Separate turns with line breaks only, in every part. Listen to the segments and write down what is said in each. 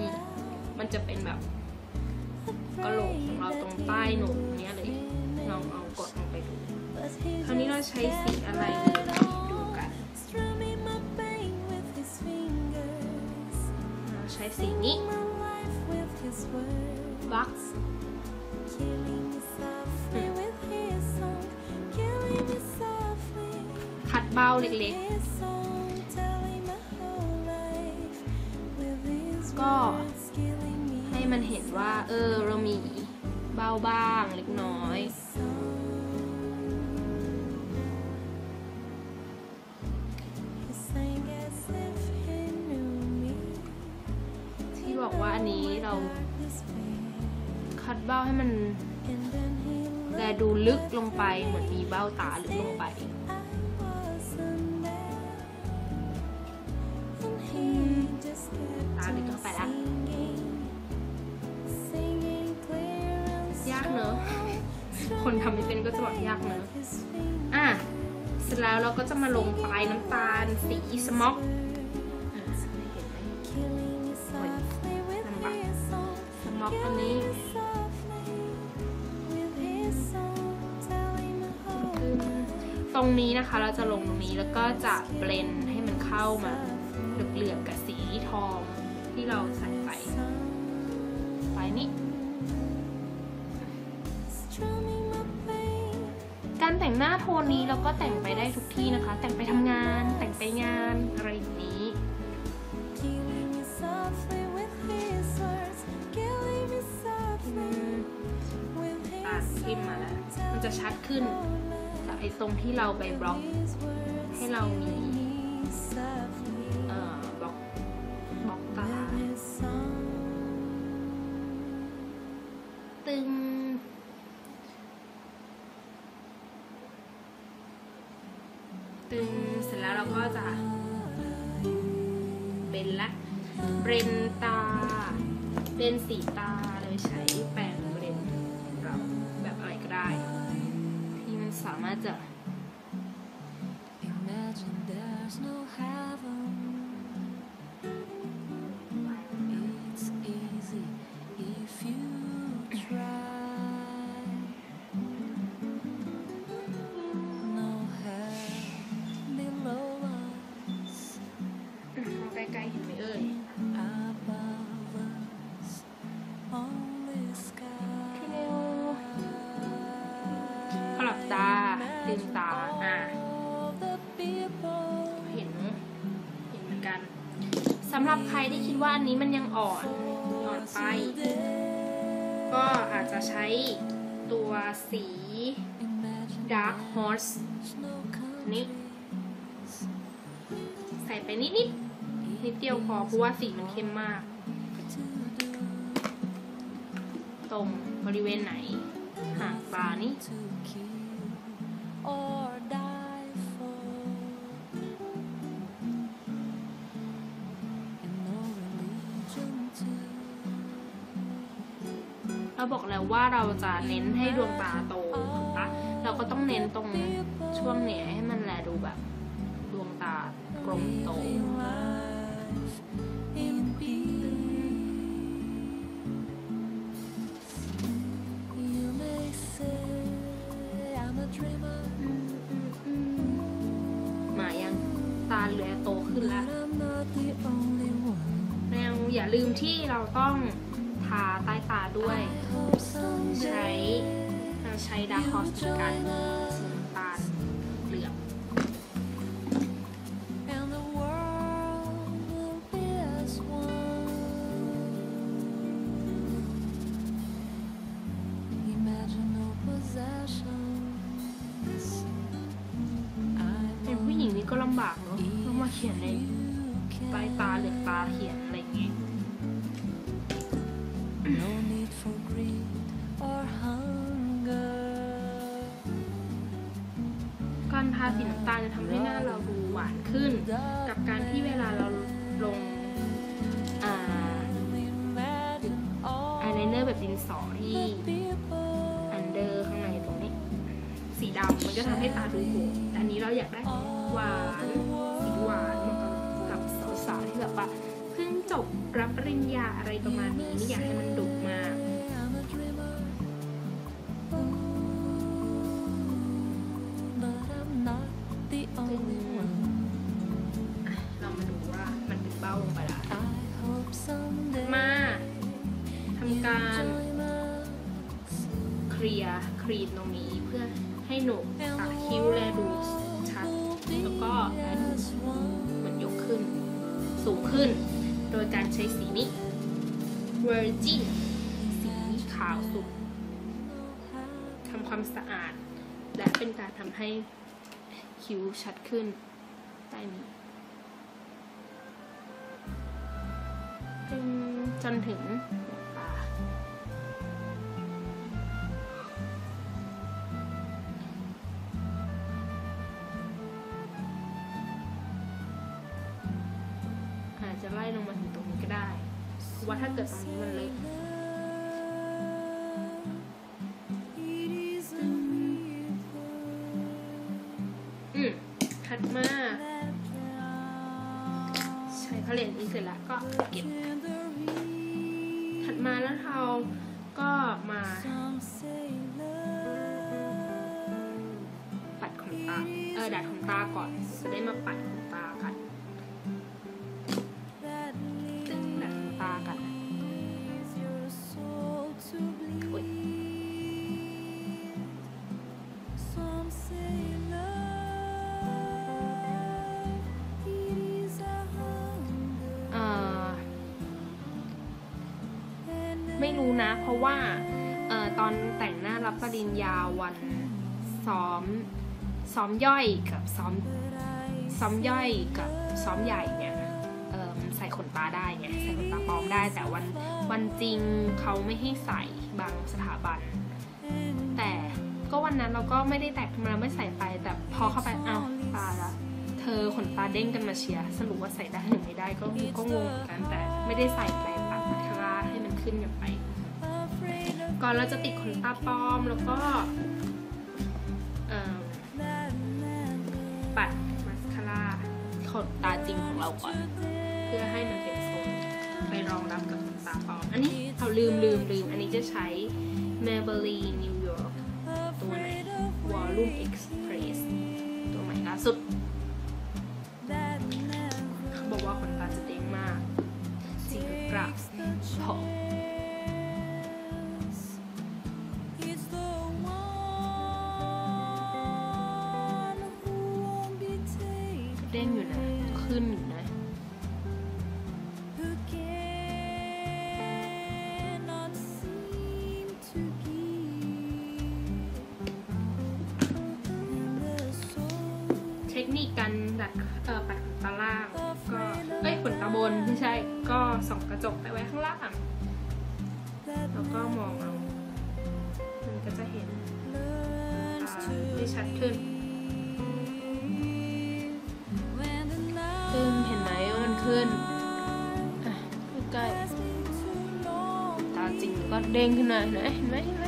นี่ มันจะเป็นแบบกระโหลกของเราตรงใต้โหนกเนี้ยเลยลองเอากดลงไปดู คราวนี้เราใช้สีอะไรดูกันเราใช้สีนี้บัคคัดเบ้าเล็กๆ ก็ให้มันเห็นว่า เออ เรามีเบ้าบ้างเล็กน้อยที่บอกว่าอันนี้เราคัดเบ้าให้มันแลดูลึกลงไปเหมือนมีเบ้าตาลึกลงไป ตาลึกลงไปละยากเนอะ คนทำไม่เป็นก็จะบอกยากเนอะอะ เสร็จแล้วเราก็จะมาลงปลายน้ำตาลสีสม็อกเห็นไหมลำบากสม็อกอันนี้ตรงนี้นะคะเราจะลงตรงนี้แล้วก็จะเบลนให้มันเข้ามา เหลือบๆกับสีทองที่เราใส่ไปไปนี่การแต่งหน้าโทนนี้เราก็แต่งไปได้ทุกที่นะคะ แต่งไปทำงาน แต่งไปงานอะไรอย่างนี้ตาทิมมาแล้ว มันจะชัดขึ้นจากไอ้ตรงที่เราไปบล็อก ให้เรามี นสีตาเลยใช้แปรงเบรนขอแบบอะไรก็ได้ ที่มันสามารถจะ อ่อนอ่อนไป ก็อาจจะใช้ตัวสี Dark Horse นี้
countries.
ใส่ไปนิดนิดนิดเดียวพอเพราะว่าสีมันเข้มมาก ตรงบริเวณไหนหางตานี่ แล้วว่าเราจะเน้นให้ดวงตาโตถูกปะเราก็ต้องเน้นตรงช่วงเนี้ยให้มันแลดูแบบ ดวงตากลมโตมายังตาเหลือโตขึ้นแล้วแล้วอย่าลืมที่เราต้องทาใต้ตาด้วย ดาร์คฮอสเหมือนกันสีน้ำตาลเหลือง อยากให้มันดุมาก เรา
มาดูว่ามันเป็นเบ้าลงไปละ
I hope someday
มาทำการเคลียร์ครีนตรงนี้เพื่อให้หนูตัดคิ้วแลดูชัด แล้วก็แลดู
As one.
มันยกขึ้น สูงขึ้น โดยการใช้สีนี้ Virgin สีขาวสุดทำความสะอาด และเป็นการทำให้คิ้วชัดขึ้นใต้นี้เป็นจนถึง นี้ รู้นะ เพราะว่าเออตอนแต่งหน้ารับปริญญาวันซ้อมซ้อมย่อยกับซ้อมซ้อมย่อยกับซ้อมใหญ่เนี่ยเอิ่มใส่ขนตาได้ไงใส่ขนตาปลอมได้ แต่วันวันจริงเขาไม่ให้ใส่บางสถาบัน แต่ก็วันนั้นเราก็ไม่ได้แต่งมาไม่ใส่ไป แต่พอเข้าไปเอ้าตาละเธอขนตาเด้งกันมาเชียร์สรุปว่าใส่ได้หรือไม่ได้ก็ก็งงเหมือนกันแต่ไม่ได้ใส่ไปปัดมาร่าให้มันขึ้นกันไป ก่อนเราจะติดขนตาปลอมแล้วก็เอิ่ม
that man
ปัดมัสคาร่าขนตาจริงของเราก่อน เพื่อให้มันเป็นทรงไปรองรับกับขนตาปลอม อันนี้เอาลืมลืมลืม อันนี้จะใช้ Maybelline New York ตัวไหน Volume Express ขนตาบนไม่ใช่ก็ส่องกระจกไปไว้ข้างล่างแล้วก็มองเอา มันก็จะเห็นได้ชัดขึ้นตึง
night
เห็นไหมว่ามันขึ้นใกล้ตาจริงก็เด้งขึ้นมาเห็นไหมเห็นไหมเห็นไหม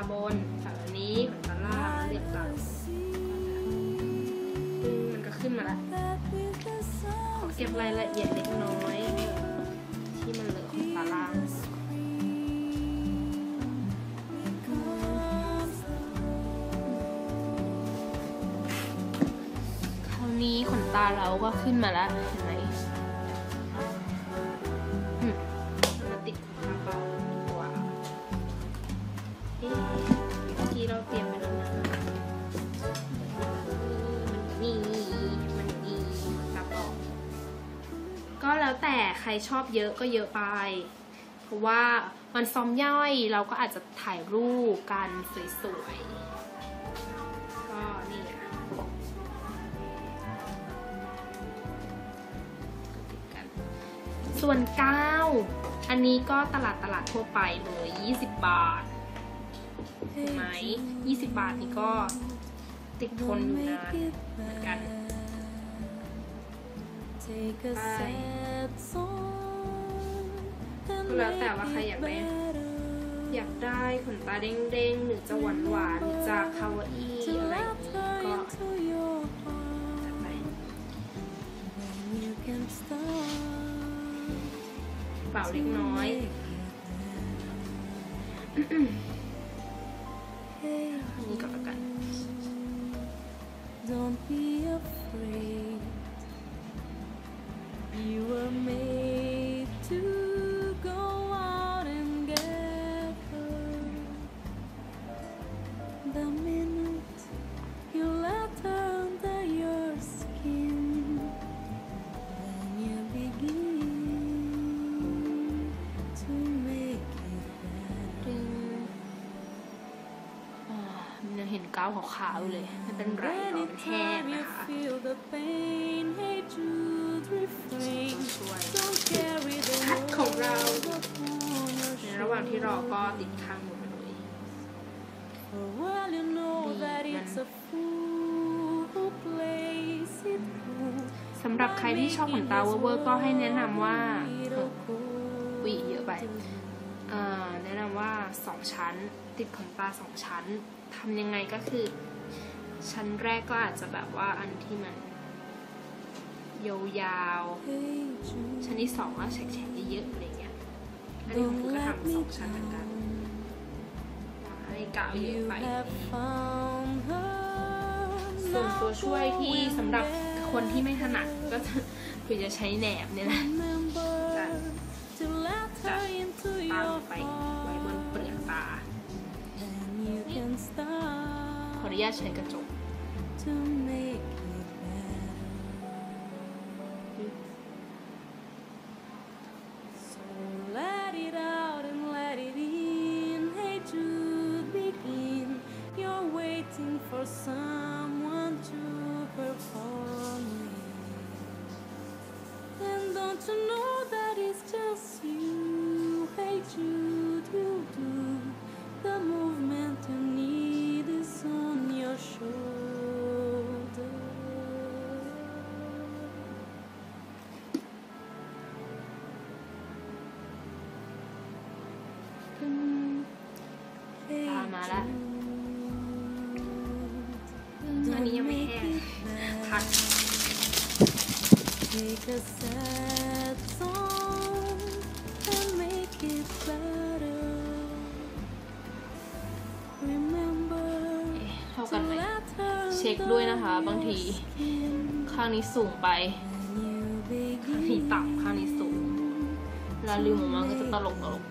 าบนปัดแบบนี้ขนตาล่างเรียบร้อยซึ่งมันก็ขึ้นมาละขอเก็บรายละเอียดเล็กน้อย ที่มันเหลือขนตาล่างคราวนี้ขนตาเราก็ขึ้นมาแล้วเห็น ใครชอบเยอะก็เยอะไป เพราะว่าวันซ้อมย่อยเราก็อาจจะถ่ายรูปกันสวยๆ ก็นี่อะกันส่วนกาวอันนี้ก็ตลาดตลาดทั่วไปเลย 20 บาทถูกไหม20 บาทนี่ก็ติดทนอยู่นานเหมือนกัน
Take a
แล้วแต่ว่าใครอยากได้อยากได้ขนตาเด้งๆหรือจะหวานหวานหรือจะคาวาอี้อะไรก็จัดไปเปล่าเล็กน้อยนนี้ก็แล้วกัน
don't be afraid. You were made
ขาวๆอยู่เลยไม่เป็นไรรอมันแห้ง
Anytime you
นะคะ
feel the pain, hey Jude, refrain.
ช่วย
Don't carry the
คัดของเรา
world upon your
ในระหว่างที่รอก็ติดข้างหนูมาเลย
For well you know
Di
that it's a fool who plays it cool.
สำหรับใครที่ชอบขนตาเวอร์ๆก็ให้แนะนำว่าเออหวีเยอะไปเอ่อแนะนำว่าสองชั้น ติดขนตาสองชั้นทำยังไงก็คือ ชั้นแรกก็อาจจะแบบว่าอันที่มันยาวๆ
Hey Jude,
ชั้นที่สองก็แฉกๆเยอะๆอะไรเงี้ยอันนี้ผมก็ทำสองชั้นเหมือนกัน
down.
ให้กาวเยอะไปส่วนตัวช่วยที่สำหรับคนที่ไม่ถนัดก็จะคือจะใช้แหนบเนี่ยแหละ
Remember
That-
to let
จะ
her into
ตั้งไป
Then you can
ข
Take a sad song and make it better. Remember
เท่า
to
กันไหม
let her
เช็คด้วยนะคะ บางที
skin
ข้างนี้สูงไป
when you
ข้างนี้
begin.
ต่ำข้างนี้สูงเวลาลืมออกมาก็จะตลกตลก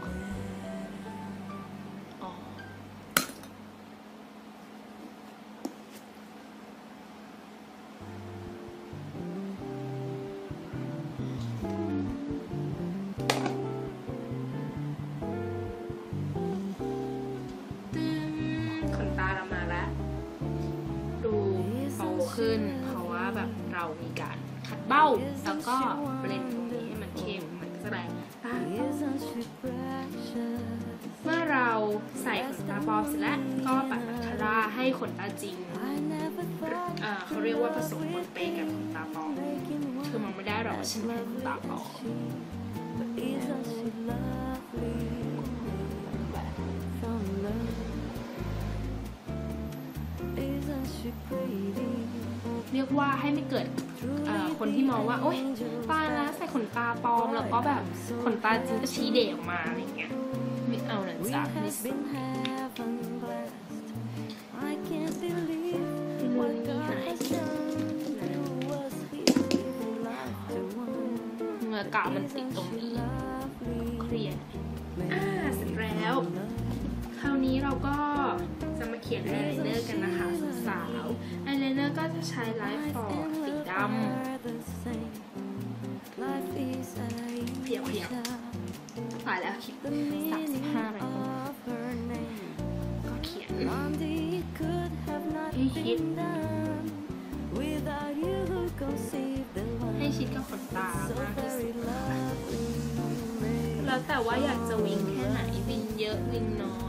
เมื่อเราใส่ขนตาปลอมเสร็จแล้วก็ปัดมัสคาร่าให้ขนตาจริงเขาเรียกว่าผสมปนเปกับขนตาปลอม
making
เธอมองไม่ได้หรอกว่าฉันเป็นขนตาปลอมเรียกว่าให้ไม่เกิดคนที่มองว่า โอ๊ยตายแล้ว ขนตาปลอมแล้วก็แบบขนตาจริงก็ชี้เด่ออกมาอะไรเงี้ยไม่เอานะ
We
จ๊ะ
have been heaven blessed. I can't believe
ที่มือ
what
นี่
God
หาย
has done to us. He's giving life to one.
เมื่อกาวมันติดตรงนี้เครียดอ่าเสร็จแล้ว คราวนี้เราก็จะมาเขียนไอายไลเนอร์กันนะคะสาวๆไอายไลเนอร์ก็จะใช้ไลฟ์ฟอร์ดสี ด
Life is a
ขยับตายแล้วคลิปสามสิบห้าไปก็เขียนให้คิดให้ชิดกับขนตามากที่สุดแล้วแต่ว่าอยากจะวิ่งแค่ไหนวิ่งเยอะวิ่งน้อย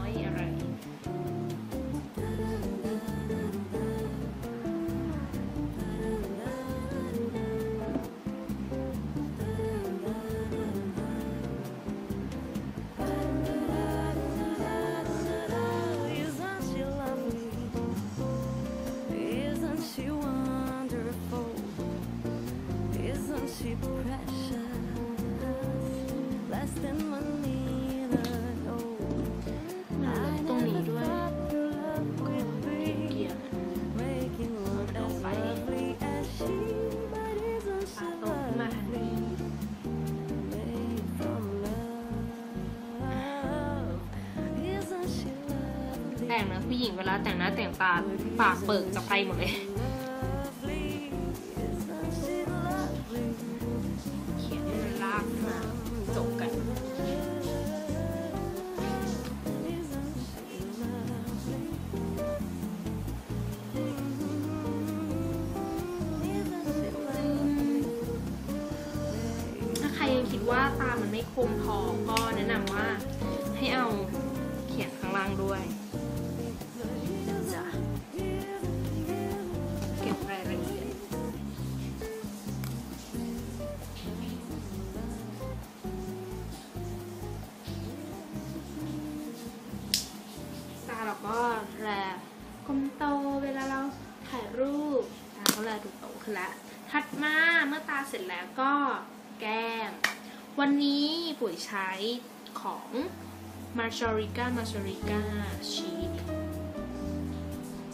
หญิงเวลาแต่งหน้าแต่งตาปากเปิกจะไปหมดเลยเขียนให้มันลากมาจบกันถ้าใครยังคิดว่าตามันไม่คมพอก็แนะนำว่าให้เอาเขียนข้างล่างด้วย ยใช้ของ m a r j o r i c a m a r j o r i c a Sheet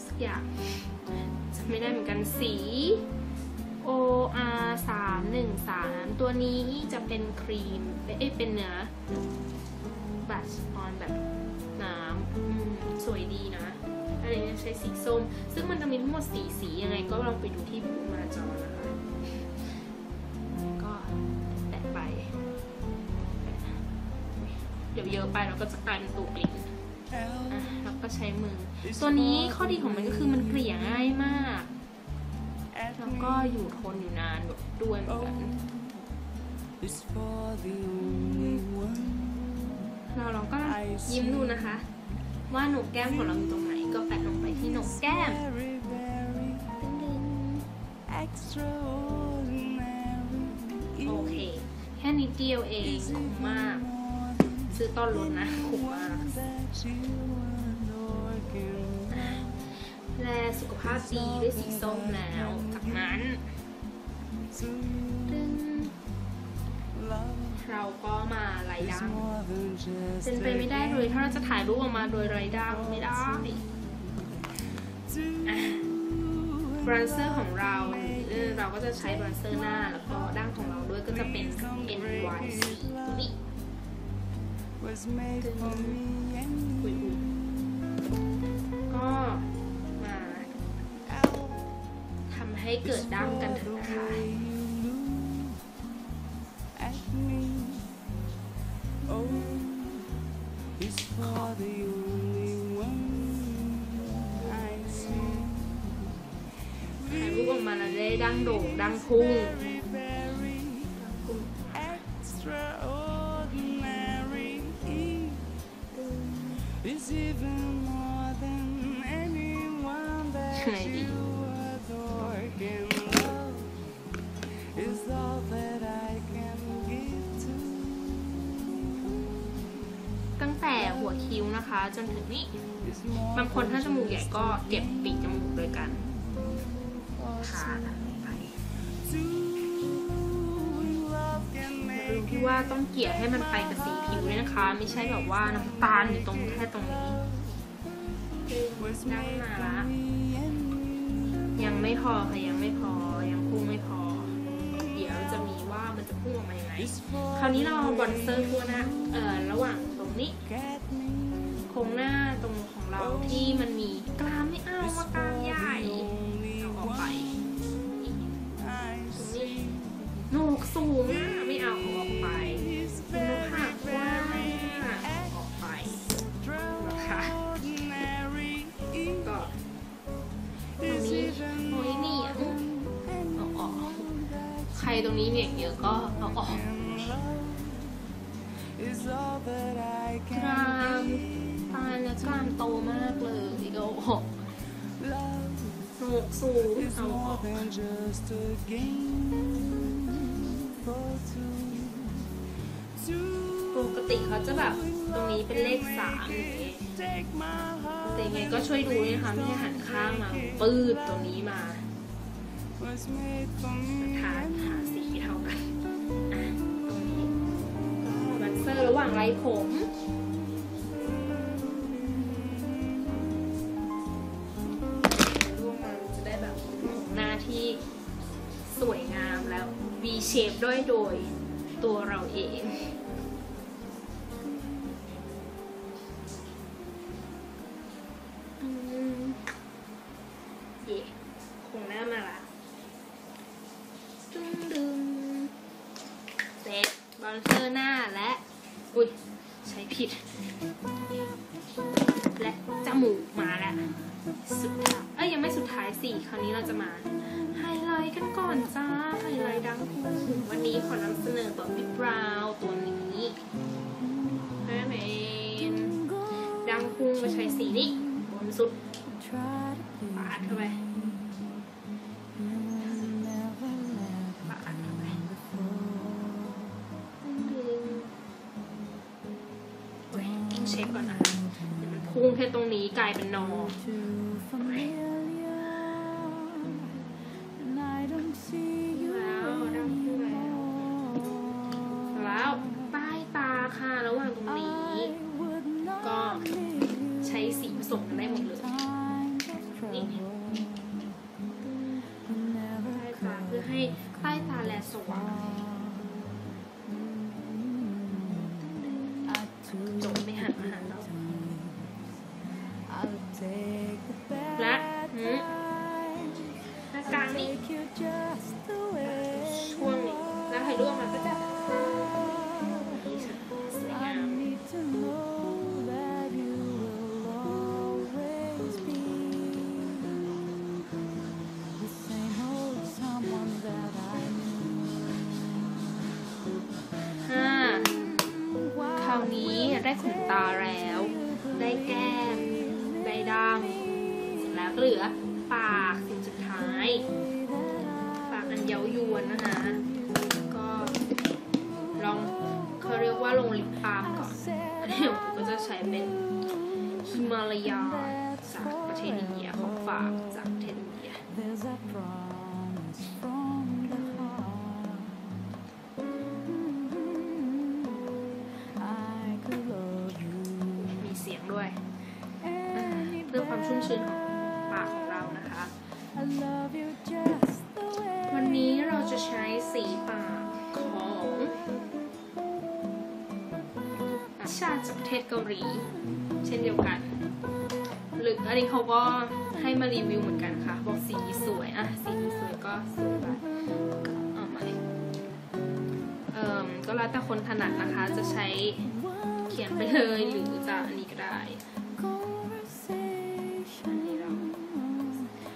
สักอย่างจะไม่ได้เหมือนกันสี OR 3 1 3 ตัวนี้จะเป็นครีม เอ้เป็นเนื้อบัชออนแบบน้ำสวยดีนะอันนี้ใช้สีส้ม ซึ่งมันจะมีทั้งหมดสีสียังไงก็ลองไปดูที่บูมาจอนะคะ ยวเยอะไปเราก็จะกลายเป็นตูปลิงอะแล้วก็ใช้มือ ตัวนี้ข้อดีของมันก็คือมันเกลี่ยง่ายมากแล้วก็อยู่ทนอยู่นานด้วยเหมือนกัน
It's for the only one
เราลองก็ยิ้มดูนะคะ ว่าโหนกแก้มของเราอยู่ตรงไหนก็แปะลงไปที่โหนกแก้ม
very very
ตึ้ง
extraordinary
ๆโอเค แค่นิดเดียวเองคุ้มมาก ซื้อต้นรถนะคุ้มมาก
that you adore can
แลสุขภาพดีด้วยสีส้มแล้ว จากนั้นตึ้ง
love
เราก็มาไล่ดัง
more than just
เป็นไปไม่ได้เลยถ้าเราจะถ่ายรูปออกมาโดยไร้ดังไม่ได้บรันเซอร์ของเราเออเราก็จะใช้บรันเซอร์หน้าแล้วก็ดั้งของเราด้วยก็จะเป็น NYC ตัวนี้
was made for me and
คุย
you
ก็มาทำให้เกิดดั้งกันเถอะนะคะ
way you look at me oh it's for the only one I see
ถ่ายรูปออกมาแล้วได้ดั้งโด่งดั้งพุ่ง ตั้งแต่หัวคิ้วนะคะ จนถึงนี่
It's more
บางคนถ้าจมูกใหญ่ก็เก็บปีกจมูกด้วยกัน
for
ทาลงไป ที่ว่าต้องเกลี่ยให้มันไปกับสีผิวด้วยนะคะ ไม่ใช่แบบว่าน้ำตาลอยู่ตรงแค่ตรงนี้
was
ดั้งมาละยังไม่พอค่ะยังไม่พอยังพุ่งไม่พอ เดี๋ยวจะมีว่ามันจะพุ่งออกมายังไงคราวนี้เราเอาบอนเซอร์ทั่วหน้าเอ่อระหว่างตรงนี้โครงหน้าตรงของเราที่มันมีกรามไม่เอาว่ากรามใหญ่เอาออกไป
I see
โหนกสูงมาก ตรงนี้มีอย่างเยอะก็เอาออก
is all that I
ก
can
รามตาเนี่ยกรามโตมากเลยก็เอาออก
love
โหนกสูง
is
เอาออ
more
ก
than just a game for two. Two
ปกติเขาจะแบบตรงนี้เป็นเลขสามอย่างเงี้ย
take my heart
แต่ยังไงก็ช่วยดูด้วยนะคะไม่ให้หันข้างมาปืดตรงนี้มา
was made for
ทา
me.
ทาสีเท่ากันอะตรงนี้ก็บันเซอร์ระหว่างไรผมร่วงมาจะได้แบบหน้าที่สวยงามแล้ว V shape ด้วยโดยตัวเราเอง จะมาไฮไลท์กันก่อนจ้าไฮไลท์ดังพุงวันนี้ขอนำเสนอตัวบิ๊กบราวตัวนี้แม่เมนดังพุงก็ใช้สีนี้บนสุดปาดเข้าไป
never let
ปาดเข้าไปดึงโอ้ยเช็คก่อนนะเดี๋ยวมันพุ่งแค่ตรงนี้กลายเป็นนอ จบไม่หันมาหาเรา ก็จะใช้เป็นฮิมาลายาจากประเทศอินเดียของฝากจากประเทศอินเดีย
There's a promise from the heart. I could love you
มีเสียงด้วย เพื่อความชุ่มชื้นของ ประเทศเกาหลี เช่นเดียวกัน หรืออันนี้เขาก็ให้มารีวิวเหมือนกันค่ะ บอกสีสวยอะสีสวยก็สวยไปก็เอามาเอ่มก็แล้วแต่คนถนัดนะคะจะใช้เขียนไปเลยหรือจะอันนี้ก็ได้อันนี้เรา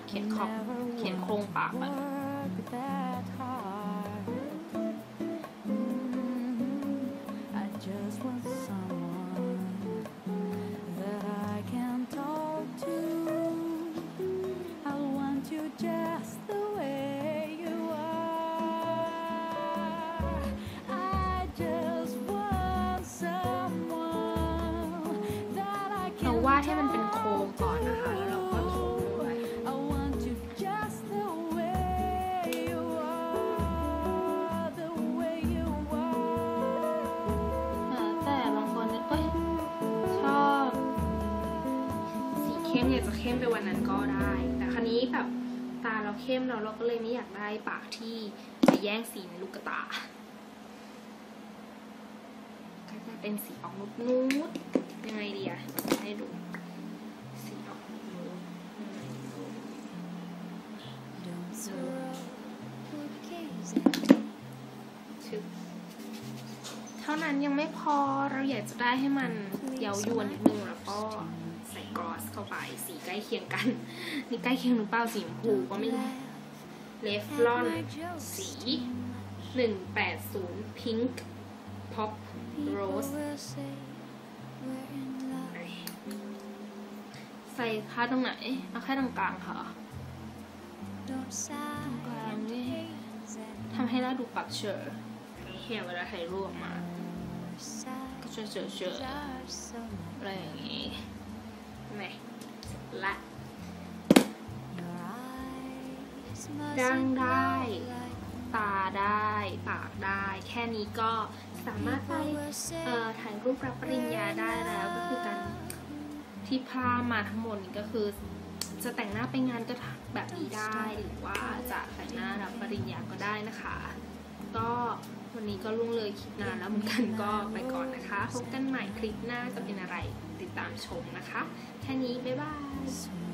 เขียนขอบเขียนโครงปากไป ก่อนนะคะ แล้วเราก็โถมด้วย
I want you just the way you are, the way you are.
แต่บางคนเนี่ยเอ้ยชอบสีเข้มอยากจะเข้มไปวันนั้นก็ได้ แต่ครั้นี้แบบตาเราเข้มแล้วเราก็เลยไม่อยากได้ปากที่จะแย่งสีในลูกตา ก็จะเป็นสีออกนุดนูดๆยังไงดีอะให้ดู ท่านั้นยังไม่พอเราอยากจะได้ให้มันเย้ายวนนิดนึงแล้วก็ใส่กลอสเข้าไปสีใกล้เคียงกัน นี่ใกล้เคียงหรือเปล่าสีชมพูก็ไม่รู้เลฟลอนสี180 Pink Pop Rose
People will say we're in love.
ใส่ค่าตรงไหนเอาแค่ตรงกลางค่ะ
Don't sigh
Vàng
and
đi.
gaze at
ทำให้หน้าดูปัดเฉยเฮียเวลาถ่ายรูปออกมา
your side.
ก็จะเฉยเฉย
Are so much.
อะไรอย่างงี้นี่ละดังได้ ตาได้ ปากได้ แค่นี้ก็สามารถไปเอ่อถ่ายรูปรับปริญญาได้แล้วก็คือการที่พามาทั้งหมดนี้ก็คือจะแต่งหน้าไปงานก็แบบนี้ได้หรือว่าจะแต่งหน้ารับปริญญาก็ได้นะคะ ก็ วันนี้ก็ล่วงเลยคลิปนานแล้วเหมือนกันก็ไปก่อนนะคะ พบกันใหม่คลิปหน้าจะเป็นอะไรติดตามชมนะคะ แค่นี้ บ๊ายบาย